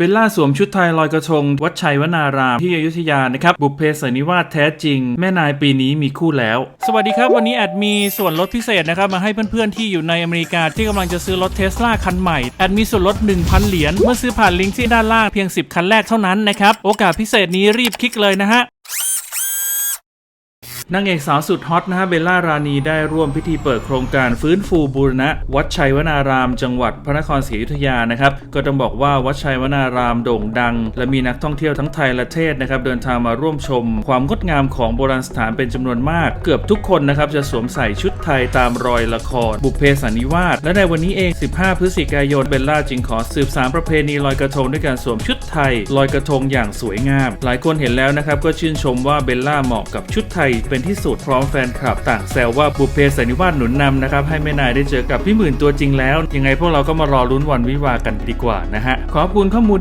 เบลล่าสวมชุดไทยลอยกระทง วัดชัยวนารามที่อยุธยานะครับ บุพเพสนิวาสแท้จริง แม่นายปีนี้มีคู่แล้ว สวัสดีครับ วันนี้แอดมีส่วนลดพิเศษนะครับ มาให้เพื่อนๆที่อยู่ในอเมริกาที่กำลังจะซื้อรถเทสลาคันใหม่ แอดมีส่วนลด 1,000 เหรียญเมื่อซื้อผ่านลิงก์ที่ด้านล่างเพียง 10 คันแรกเท่านั้นนะครับโอกาสพิเศษนี้รีบคลิกเลยนะฮะ นางเอกสาวสุดฮอตนะฮะเบลล่ารานีได้ร่วมพิธีเปิดโครงการฟื้นฟูบูรณะ วัดชัยวนาราม จังหวัดพระนครศรีอยุธยานะครับก็ต้องบอกว่าวัดชัยวนารามโด่งดัง และมีนักท่องเที่ยวทั้งไทยและเทศนะครับเดินทางมาร่วมชม ความงดงามของโบราณสถานเป็นจำนวนมาก เกือบทุกคนนะครับจะสวมใส่ชุดไทยตามรอยละคร บุพเพสันนิวาสและในวันนี้เอง 15 พฤศจิกายนเบลล่าจึงขอสืบสานประเพณีลอยกระทงด้วยการสวมชุดไทยลอยกระทงอย่างสวยงาม หลายคนเห็นแล้วนะครับก็ชื่นชมว่าเบลล่าเหมาะกับชุดไทยเป็นที่สุดพร้อมแฟนคลับต่างแซวว่าบุพเพสันนิวาสหนุนนำนะครับให้แม่นายได้เจอกับพี่หมื่นตัวจริงแล้ว ยังไงพวกเราก็มารอลุ้นวันวิวากันดีกว่านะฮะขอบคุณข้อมูล